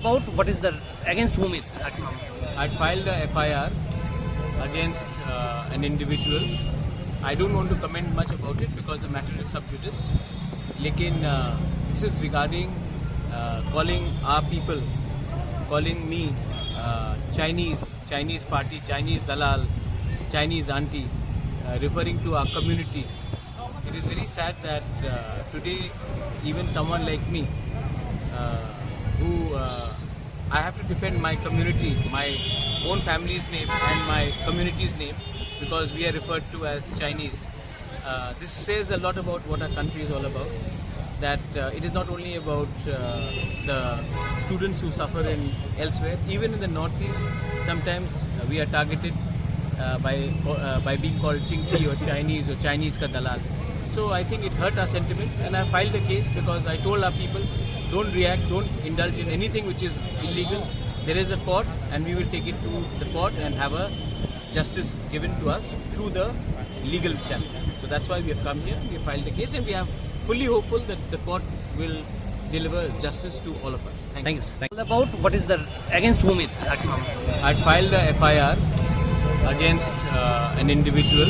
About what is the against whom it at I'd filed a FIR against uh, an individual. I don't want to comment much about it because the matter is sub judice. Is regarding uh, calling our people, calling me uh, Chinese, Chinese party, Chinese dalal, Chinese auntie, uh, referring to our community. It is very sad that uh, today even someone like me uh, who uh, I have to defend my community, my own family's name and my community's name because we are referred to as Chinese. Uh, this says a lot about what our country is all about. That uh, it is not only about uh, the students who suffer in elsewhere, even in the northeast, sometimes uh, we are targeted uh, by uh, by being called Chinky or Chinese or Chinese ka dalal. So I think it hurt our sentiments, and I filed a case because I told our people, don't react, don't indulge in anything which is illegal. There is a court, and we will take it to the court and have a justice given to us through the legal channels. So that's why we have come here. We have filed the case, and we are fully hopeful that the court will deliver justice to all of us. Thank, Thank you. Thank you. About what is the against whom it I filed a FIR against uh, an individual.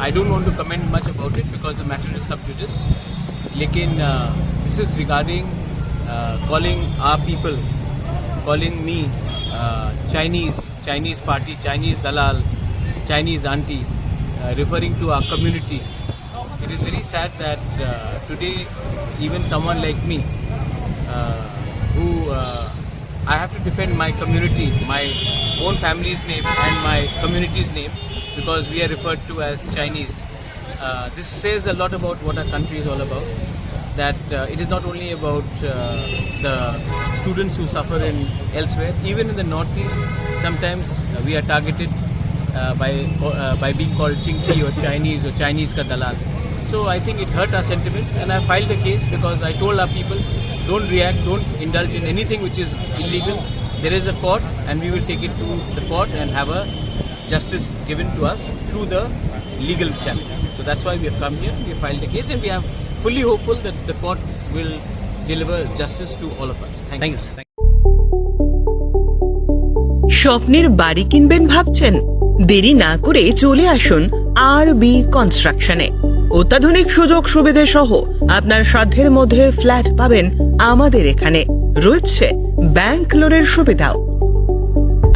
I don't want to comment much about it because the matter is sub judice. Lekin uh, this is regarding uh, calling our people, calling me uh, Chinese, Chinese party, Chinese dalal, Chinese auntie, referring to our community. It is very sad that today even someone like me who I have to defend my community, my own family's name and my community's name because we are referred to as Chinese. Uh, this says a lot about what our country is all about. That uh, it is not only about uh, the students who suffer in elsewhere, even in the northeast, sometimes uh, we are targeted uh, by uh, by being called Chinky or Chinese or Chinese ka dalal. So I think it hurt our sentiments, and I filed a case because I told our people, don't react, don't indulge in anything which is illegal. There is a court, and we will take it to the court and have a justice given to us through the legal channels. So that's why we have come here. We have filed a case, and we are fully hopeful that the court will deliver justice to all of us. Thank, Thank you. Thank স্বপ্নের বাড়ি কিনবেন ভাবছেন দেরি না করে চলে আসুন আর B কনস্ট্রাকশনে অত্যাধুনিক সুযোগ সুবিধে সহ আপনার সাধ্যের মধ্যে ফ্ল্যাট পাবেন আমাদের এখানে রয়েছে ব্যাংক লোনের সুবিধাও